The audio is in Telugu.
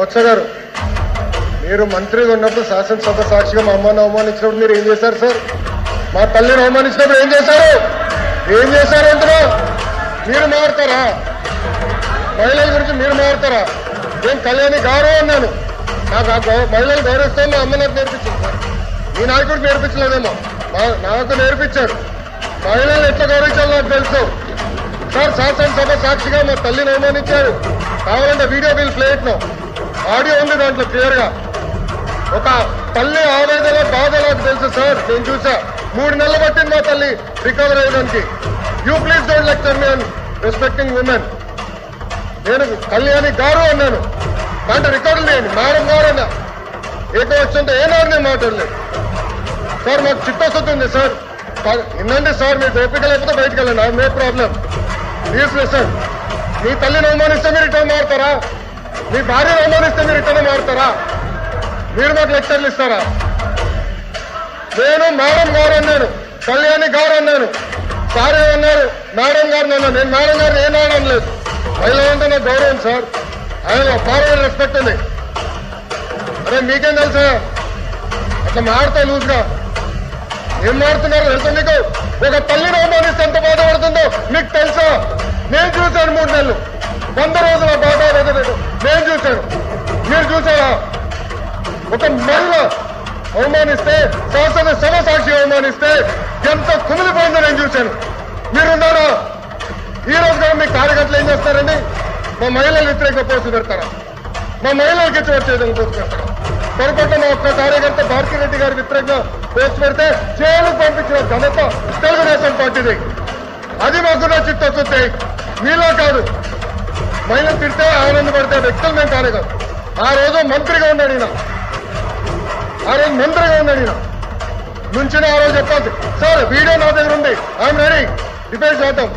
బొత్స గారు మీరు మంత్రిగా ఉన్నప్పుడు శాసనసభ సాక్షిగా మా అమ్మని అవమానించినప్పుడు మీరు ఏం చేశారు సార్? మా తల్లిని అవమానించినప్పుడు ఏం చేశారు? ఏం చేశారు అంటున్నా మీరు మారుతారా? మహిళల గురించి మీరు మారుతారా? నేను కళ్యాణి గౌరవం అన్నాను. నాకు ఆ మహిళలు గౌరవిస్తాను మా అమ్మ నాకు నేర్పించింది సార్. మీ నాయకుడికి నేర్పించలేదేమో. మా- నాకు నేర్పించారు మహిళలు ఎట్లా గౌరవించాలో నాకు తెలుసు. సార్ శాసనసభ సాక్షిగా మా తల్లిని అవమానించారు. కావాలంటే వీడియో బిల్ ప్లేట్లో ఆడియో ఉంది దాంట్లో క్లియర్గా ఒక తల్లి ఆవేదన బాధ నాకు తెలుసు సార్. నేను చూసా. మూడు నెలలు పట్టింది మా తల్లి recover అయ్యడానికి you please don't lecture me అని రెస్పెక్టింగ్ ఉమెన్ నేను కళ్యాణి గారు అన్నాను. దాంట్లో రికార్డు లేని మేడం గారు అన్నా ఏకో వచ్చింటే ఏనాడు నేను మాట్లాడలేదు. సార్ మాకు చిత్తశుద్ధి ఉంది సార్. కా- వినండి సార్ మీరు ఓపిక లేకపోతే బయటకు వెళ్ళండి. నో ప్రాబ్లం ప్లీజ్ లిసన్ మీ తల్లిని అవమానిస్తే మీరు రిటర్న్ మారుతారా? మీ భార్య అవమానిస్తే మీరు రిటర్న్ మారుతారా? మీరు మాకు లెక్చర్లు ఇస్తారా? నేను మేడం గారు అన్నాను కళ్యాణి గారు అన్నాను సార్ అన్నారు మేడం గారు అన్నాను నేను మేడం గారిని ఏం అనడం లేదు. మహిళ అంటే నాకు గౌరవం సార్. ఆయన ఫార్వర్డ్ రెస్పెక్ట్ ఉంది. అరే మీకేం తెలుసా? అట్లా మారుతా లూజ్గా. ఏం మారుతున్నారు తెలుసా మీకు? ఒక తల్లిని అవమానిస్తే ఎంత బాధపడుతుందో మీకు తెలుసా? నేను చూశాను మూడు నెలలు. వంద రోజుల బాధ వదిలేదు నేను చూశాను. మీరు చూసారా ఒక మహిళ అవమానిస్తే శాసన సభ సాక్షి అవమానిస్తే ఎంత కుమిలిపోయిందో నేను చూశాను. మీరున్నారా? ఈ రోజు కూడా మీ కార్యకర్తలు ఏం చేస్తారండి? మా మహిళలు వ్యతిరేక పోస్టు పెడతారా? మా మహిళలకు ఇచ్చి వచ్చేదని పోస్టు పెడతారా? పొరపాటు మా ఒక్క కార్యకర్త భారతిరెడ్డి గారి వ్యతిరేకంగా పోస్ట్ పెడితే జైలుకు పంపించిన ఘనత తెలుగుదేశం పార్టీది. అది మాకున్న చిత్తశుద్ధి. మీలో కాదు. మహిళలు తిడితే ఆనందపడితే వ్యక్తులు మేము కానే కాదు. ఆ రోజు మంత్రిగా ఉన్నాడు ఈయన. ఆ రోజు మంత్రిగా ఉన్నాడు ఈయన. నుంచి ఆ రోజు చెప్పాల్సి సార్ వీడియో నా దగ్గర ఉంది. ఐఎమ్ రెడీ డిఫెన్స్ చేద్దాం.